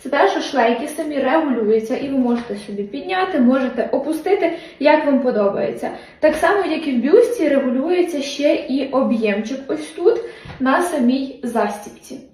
це те, що шлейки самі регулюються, і ви можете собі підняти, можете опустити, як вам подобається. Так само, як і в бюсті, регулюється ще і об'ємчик ось тут на самій застіпці.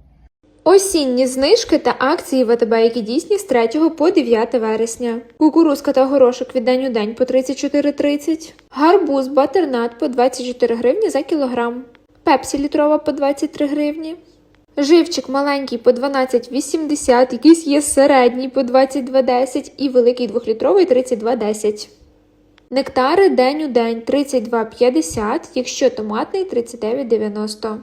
Осінні знижки та акції ВТБ, які дійсні з 3 по 9 вересня. Кукурузка та горошок від день у день по 34,30. Гарбуз батернат по 24 гривні за кілограм. Пепсі літрова по 23 гривні. Живчик маленький по 12,80, якийсь є середній по 22,10 і великий 2-літровий 32,10. Нектари день у день 32,50, якщо томатний 39,90.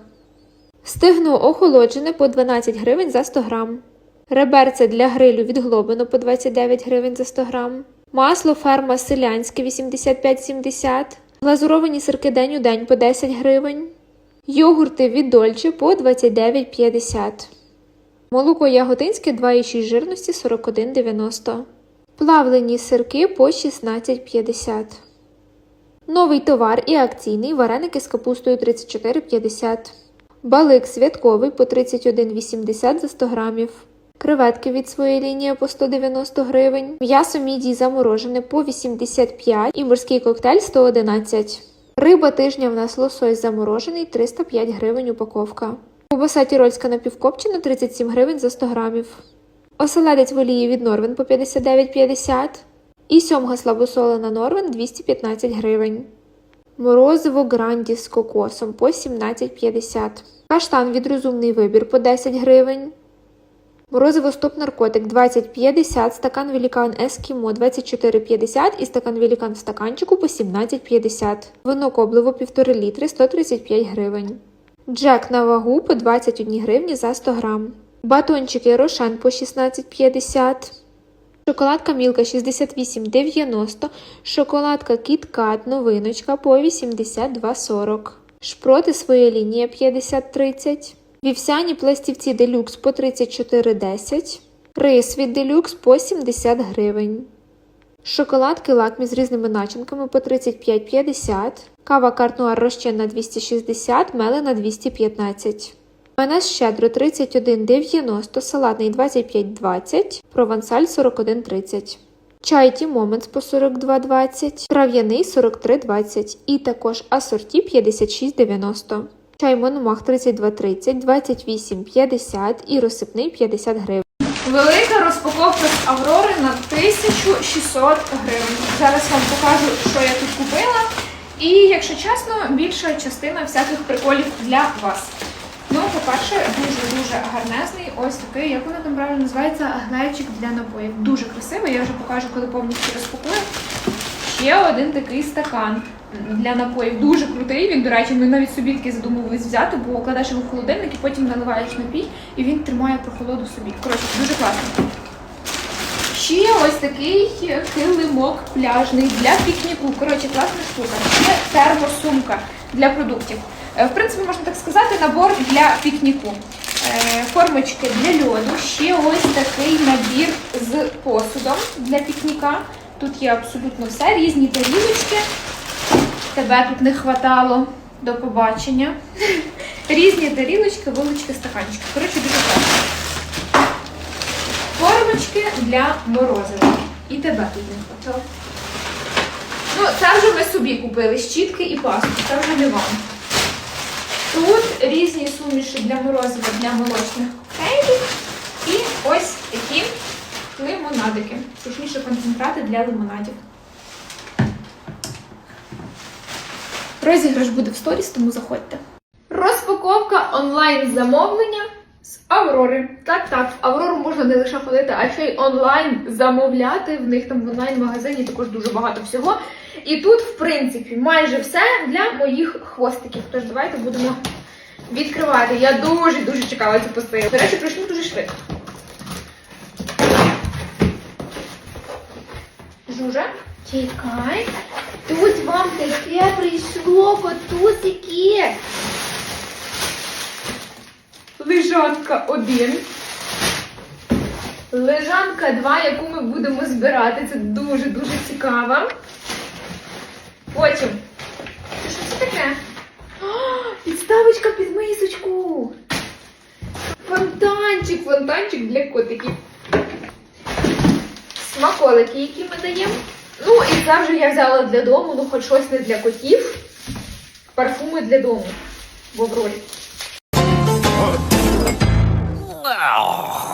Стегно охолоджене по 12 гривень за 100 грам. Реберце для грилю від Глобино по 29 гривень за 100 грам. Масло ферма селянське 85,70. Глазуровані сирки день у день по 10 гривень. Йогурти від Дольче по 29,50. Молоко яготинське 2,6 жирності 41,90. Плавлені сирки по 16,50. Новий товар і акційний вареники з капустою 34,50. Балик святковий по 31,80 за 100 грамів. Креветки від своєї лінії по 190 гривень. М'ясо мідій заморожене по 85 і морський коктейль 111. Риба тижня в нас лосось заморожений 305 гривень упаковка. Кубаса тірольська напівкопчена 37 гривень за 100 грамів. Оселедець в олії від Норвен по 59,50. І сьомга слабосолена Норвен 215 гривень. Морозиво гранді з кокосом по 17,50. Каштан від розумний вибір по 10 гривень. Морозиво стоп наркотик 20,50, стакан велікан Ескімо 24,50 і стакан велікан в стаканчику по 17,50. Вино коблево 1,5 літри 135 гривень. Джек на вагу по 21 гривні за 100 грам. Батончики Рошен по 16,50. Шоколадка Мілка 68,90, шоколадка Кіткат новиночка по 82,40. Шпроти своя лінія 50,30. Вівсяні пластівці делюкс по 34,10. Рис від делюкс по 70 гривень. Шоколадки лакмі з різними начинками по 35,50. Кава картнуар розчинна 260, мелена 215. Майонез щедро 31,90, салатний 25,20, провансаль 41,30. Чай Ті Моментс по 42,20, трав'яний 43,20 і також асорті 56,90. Чай Мономах 32,30, 28,50 і розсипний 50 гривень. Велика розпаковка з Аврори на 1600 гривень. Зараз вам покажу, що я тут купила. І, якщо чесно, більша частина всяких приколів для вас. Ну, по-перше, дуже-дуже гарнезний. Ось такий, як воно там правильно називається, глечик для напоїв. Дуже красивий, я вже покажу, коли повністю розпакую. Ще один такий стакан для напоїв. Дуже крутий. Він, до речі, ми навіть собі такий задумувались взяти, бо кладеш його в холодильник і потім наливаєш напій, і він тримає прохолоду собі. Коротше, дуже класно. Ще ось такий килимок пляжний для пікніку. Коротше, класна штука. Це термосумка для продуктів. Е, В принципі, можна так сказати, набор для пікніку. Е, Формочки для льоду. Ще ось такий набір з посудом для пікніка. Тут є абсолютно все, різні тарілочки. Тебе тут не хватало до побачення. Різні тарілочки, вилочки, стаканчики. Коротше, дуже класно. Формочки для морозива. І тебе тут не хватало. Ну, це вже ми собі купили щітки і пасту, це вже не вам. Тут різні суміші для морозива для молочних коктейлів. І ось такі лимонадики. Точніше, концентрати для лимонадів. Розіграш буде в сторіс, тому заходьте. Розпаковка онлайн замовлення з Аврори. Так, так, в Аврору можна не лише ходити, а ще й онлайн замовляти. В них там в онлайн-магазині також дуже багато всього. І тут, в принципі, майже все для моїх хвостиків. Тож давайте будемо відкривати. Я дуже дуже чекала цю посилку. До речі, пройшло дуже швидко. Жужа, чекай. Тут вам таке прийшло, котусики. Лежанка 1. Лежанка 2, яку ми будемо збирати. Це дуже-дуже цікаво. Потім. Що це таке? Підставочка під мисочку. Фонтанчик, фонтанчик для котиків. Смаколики, які ми даємо. Ну, і завжди я взяла для дому, ну хоч щось не для котів. Парфуми для дому в Аврорі. Wow.